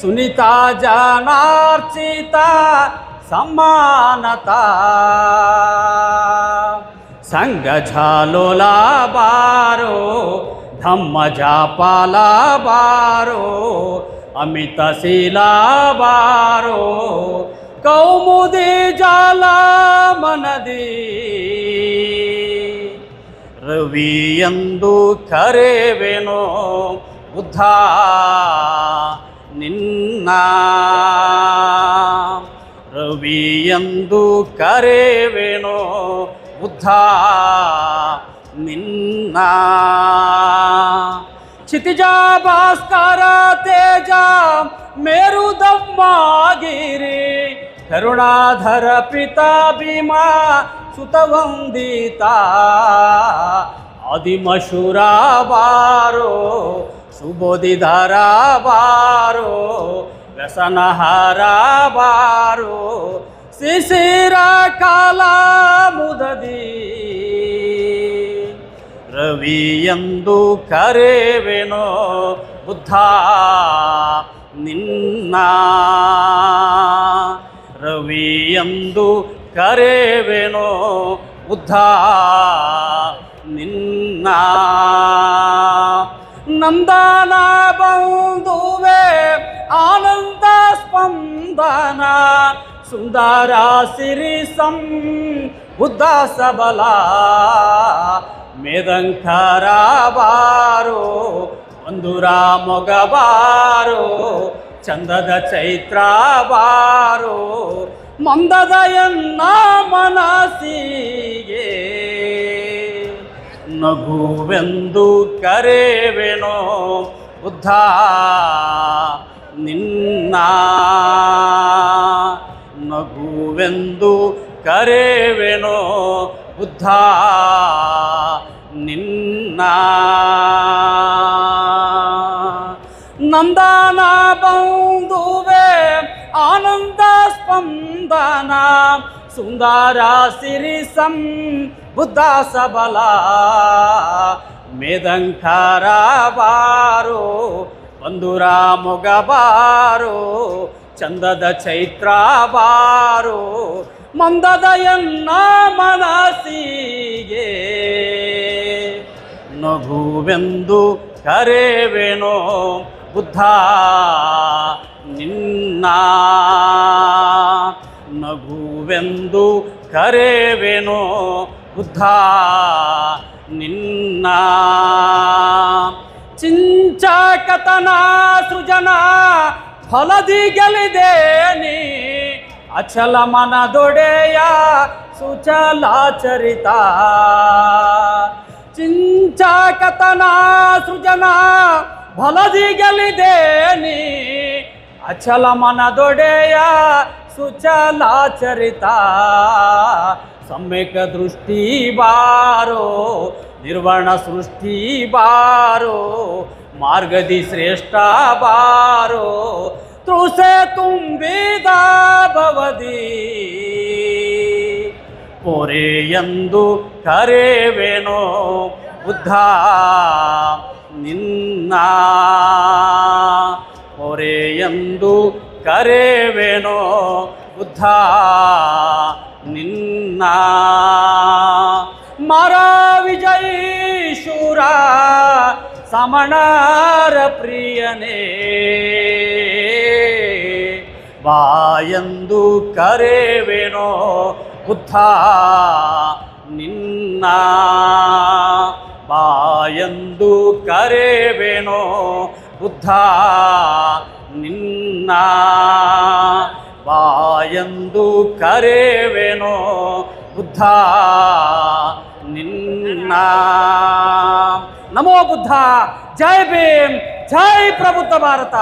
ಸುನಿತಾ ಜನಾರ್ಚಿತ ಸಮಾನತಾ ಸಂಘ ಝಾಲೋಲ ಬಾರೋ ಧಮ್ಮ ಜಾಪಾಲ ಬಾರೋ ಅಮಿತ ಶೀಲಾ ಬಾರೋ ಕೌಮುದಿ ಜಾಲ ಮನದಿ ರವಿ ಎಂದು ಕರೆವೆನೋ ಬುದ್ಧ ನಿನ್ನ ರವಿ ಎಂದು ಕರೆವೇಣೋ, ಬುದ್ಧ, ನಿನ್ನ ಕ್ಷಿತಿಜ ಭಾಸ್ಕರ ತೇಜ ಮೇರುದಮ್ಮಾಗಿರಿ. ಕರುಣಾಧರ ಪಿತಾ ಭೀಮಾ ಸುತವಂದಿತ. ಆದಿಮಶುರ ಬಾರೋ ಸುಬೋಧಿಧರ ಬಾರೋ ವ್ಯಸನಹಾರ ಬಾರೋ ಶಿಶಿರ ಕಾಲ ಮುದದಿ ರವಿ ಎಂದು ಕರೆವೆನೋ ಬುದ್ಧ ನಿನ್ನ. ರವಿ ಎಂದು ಕರೆವೆನೋ ಬುದ್ಧ ನಿನ್ನ. ನಂದನ ಬಂದುವೆ ಆನಂದ ಸ್ಪಂದನ, ಸುಂದರ ಸಿರಿ ಸಂ ಬುದ್ಧ ಸಬಲ ಮೇದಂಕರ ಬಾರೋ ಒಂದು ಮೊಗ ಬಾರೋ, ಚಂದದ ಚೈತ್ರ ಬಾರೋ, ಮಂದದ ಎನ್ನ ಮನಸ್ಸಿಗೆ. ನಗುವೆಂದು ಕರೆವೆನೋ ನಿನ್ನ ನಗುವೆಂದು ಕರೆವೆನೋ ಬುದ್ಧ ನಿನ್ನ ನಂದನ ಬಂದುವೆ ಆನಂದ ಸ್ಪಂದನ ಸುಂದರ ಸಿರಿ ಸಂ ಬುದ್ಧ ಸಬಲ ಮೇದಂಕರ ಬಾರೋ ಬಂಧುರ ಮೊಗಬಾರು ಚಂದದ ಚೈತ್ರ ಬಾರೋ, ಮಂದದ ಎನ್ನ ಮನಸ್ಸಿಗೆ. ನಗುವೆಂದು ಕರೆವೆನೋ ಬುದ್ಧ ನಿನ್ನ. ನಗುವೆಂದು ಕರೆವೆನೋ ಬುದ್ಧ ನಿನ್ನ. ಚಿಂಚಕತನ ಸೃಜನ ಫಲದಿ ಗೆಲಿದೇನಿ ಅಚಲ ಮನದೊಡೆಯ ಸುಚಲಾಚರಿತ ಚಿಂಚಕತನ ಸೃಜನ ಫಲದಿ ಗೆಲಿದೇನಿ ಅಚಲ ಮನದೊಡೆಯ ಸುಚಲಾಚರಿತ ಸಮ್ಯಕ ದೃಷ್ಟಿ ಬಾರೋ ನಿರ್ವಣ ಸೃಷ್ಟಿ ಬಾರೋ ಮಾರ್ಗದಿ ಶ್ರೇಷ್ಠ ಬಾರೋ ತೃಸೆ ತುಂಬಿದ ಭವದಿ ಪೊರೆ ಎಂದು ಕರೆವೇನೋ ಬುದ್ಧ ನಿನ್ನ ಪೊರೆ ಎಂದು ಕರೆವೇನೋ ಬುದ್ಧ ನಿನ್ನ ಮರ ವಿಜಯೀಶೂರ ಸಮಣರ ಪ್ರಿಯನೆ. ಬಾಯಂದು ಕರೆವೆನೋ ಬುದ್ಧ ನಿನ್ನ. ಬಾಯಂದು ಕರೆವೆನೋ ಬುದ್ಧ ನಿನ್ನ. ಬಾಯಂದು ಕರೆವೇನೋ ಬುದ್ಧ ನಿನ್ನ. ನಮೋ ಬುದ್ಧ ಜಯ ಭೀಮ್ ಜೈ ಪ್ರಬುದ್ಧ ಭಾರತ.